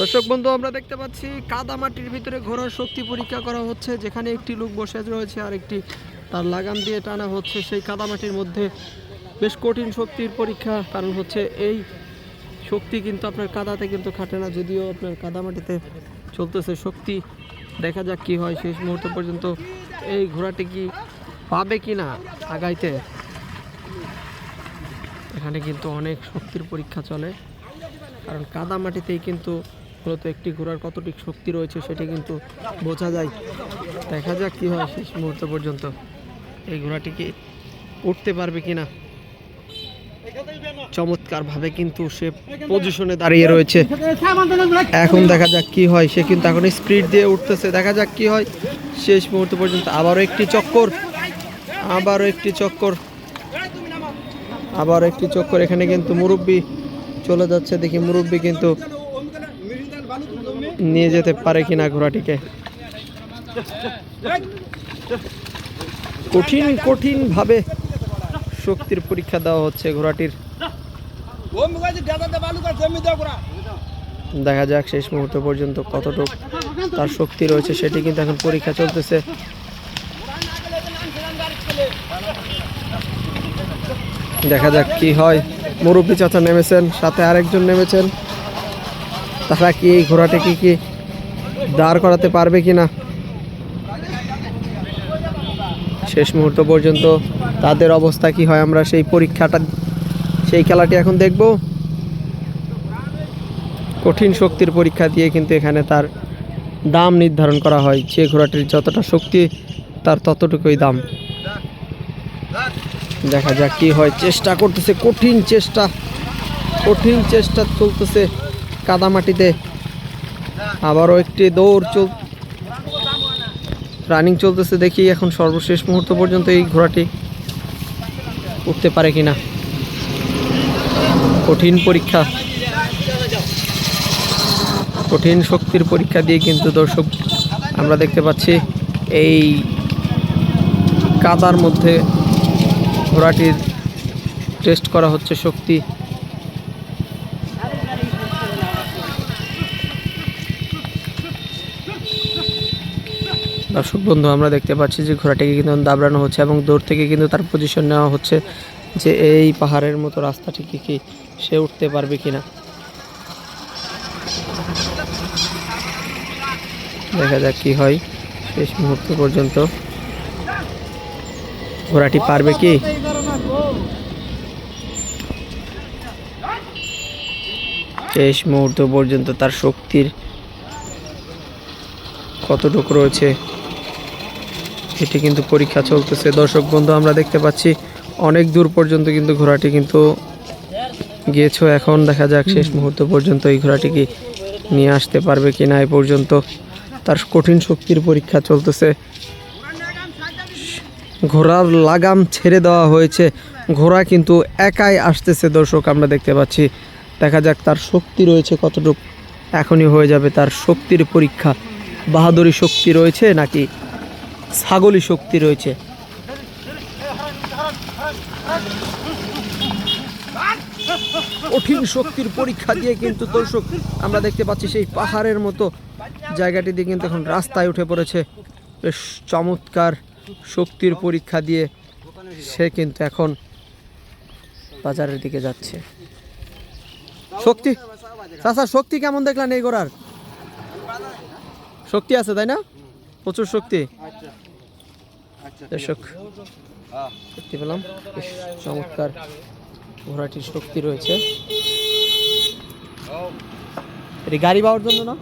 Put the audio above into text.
দর্শক বন্ধু, আমরা দেখতে পাচ্ছি কাদা মাটির ভিতরে ঘোড়ার শক্তি পরীক্ষা করা হচ্ছে, যেখানে একটি লোক বসে রয়েছে আর একটি তার লাগাম দিয়ে টানা হচ্ছে। সেই কাদা মাটির মধ্যে বেশ কঠিন শক্তির পরীক্ষা, কারণ হচ্ছে এই শক্তি কিন্তু আপনার কাদাতে কিন্তু খাটে না। যদিও আপনার কাদা মাটিতে চলতেছে শক্তি, দেখা যাক কি হয় শেষ মুহূর্ত পর্যন্ত। এই ঘোড়াটি কি পাবে কি না আগাইতে? এখানে কিন্তু অনেক শক্তির পরীক্ষা চলে, কারণ কাদা মাটিতেই কিন্তু মূলত একটি ঘোড়ার কতটি শক্তি রয়েছে সেটি কিন্তু বোঝা যায়। দেখা যাক কী হয় শেষ মুহূর্ত পর্যন্ত। এই ঘোড়াটি কি উঠতে পারবে কিনা? চমৎকার ভাবে কিন্তু সে পজিশনে দাঁড়িয়ে রয়েছে। এখন দেখা যাক কি হয়। সে কিন্তু এখন স্পিড দিয়ে উঠতেছে। দেখা যাক কি হয়। শেষ মুহূর্ত পর্যন্ত আবারও একটি চক্কর। আবারও একটি চক্কর। আবার একটি চক্কর। এখানে কিন্তু মুরব্বি চলে যাচ্ছে। দেখি মুরব্বি কিন্তু নিয়ে যেতে পারে কিনা ঘোড়াটিকে? কঠিন কঠিন ভাবে শক্তির পরীক্ষা দেওয়া হচ্ছে ঘোড়াটির। দেখা যাক শেষ মুহূর্ত পর্যন্ত কতটুকু তার শক্তি রয়েছে, সেটি কিন্তু এখন পরীক্ষা চলতেছে। দেখা যাক কি হয়। মুরব্বী চাচা নেমেছেন, সাথে আরেকজন নেমেছেন। তারা কি এই ঘোড়াটাকে কি দাঁড় করাতে পারবে কি না? শেষ মুহূর্ত পর্যন্ত তাদের অবস্থা কি হয় আমরা সেই পরীক্ষাটা, সেই খেলাটি এখন দেখব। কঠিন শক্তির পরীক্ষা দিয়ে কিন্তু এখানে তার দাম নির্ধারণ করা হয়। যে ঘোড়াটির যতটা শক্তি, তার ততটুকুই দাম। দেখা যাক কি হয়। চেষ্টা করতেছে, কঠিন চেষ্টা কঠিন চেষ্টা চলতেছে। কাদামাটিতে। আবারও একটি দৌড় চল রানিং চলতেছে দেখি এখন সর্বশেষ মুহূর্ত পর্যন্ত এই ঘোড়াটি উঠতে পারে কিনা। কঠিন পরীক্ষা। কঠিন শক্তির পরীক্ষা দিয়ে কিন্তু দর্শক, আমরা দেখতে পাচ্ছি এই কাদার মধ্যে ঘোড়াটির টেস্ট করা হচ্ছে শক্তি। দর্শক বন্ধু, আমরা দেখতে পাচ্ছি যে ঘোড়াটিকে কিন্তু দাবড়ানো হচ্ছে এবং দৌড় থেকে কিন্তু তার পজিশন নেওয়া হচ্ছে যে এই পাহাড়ের মতো রাস্তাটিকে কি সে উঠতে পারবে কিনা। দেখা যাক কি হয় শেষ মুহূর্ত পর্যন্ত। ঘোড়াটি পারবে কি? শেষ মুহূর্ত পর্যন্ত তার শক্তির কতটুকু রয়েছে? এটি কিন্তু পরীক্ষা চলতেছে। দর্শক বন্ধু, আমরা দেখতে পাচ্ছি অনেক দূর পর্যন্ত কিন্তু ঘোড়াটি কিন্তু গিয়েছো। এখন দেখা যাক শেষ মুহূর্ত পর্যন্ত এই ঘোড়াটিকে নিয়ে আসতে পারবে কি না এ পর্যন্ত। তার কঠিন শক্তির পরীক্ষা চলতেছে। ঘোড়ার লাগাম ছেড়ে দেওয়া হয়েছে। ঘোড়া কিন্তু একাই আসতেছে দর্শক, আমরা দেখতে পাচ্ছি। দেখা যাক তার শক্তি রয়েছে কতটুকু। এখনই হয়ে যাবে তার শক্তির পরীক্ষা। বাহাদুরি শক্তি রয়েছে নাকি ছাগলি শক্তি রয়েছে। কঠিন শক্তির পরীক্ষা দিয়ে কিন্তু দর্শক, আমরা দেখতে পাচ্ছি সেই পাহাড়ের মতো জায়গাটি দিয়ে কিন্তু এখন রাস্তায় উঠে পড়েছে। বেশ চমৎকার শক্তির পরীক্ষা দিয়ে সে কিন্তু এখন বাজারের দিকে যাচ্ছে। শক্তি, চাচা, শক্তি কেমন দেখলেন এই ঘোড়ার শক্তি আছে, তাই না? প্রচুর শক্তি। দর্শক দেখতে পেলাম বেশ চমৎকার ঘোড়াটির শক্তি রয়েছে। এটি গাড়ি পাওয়ার জন্য না?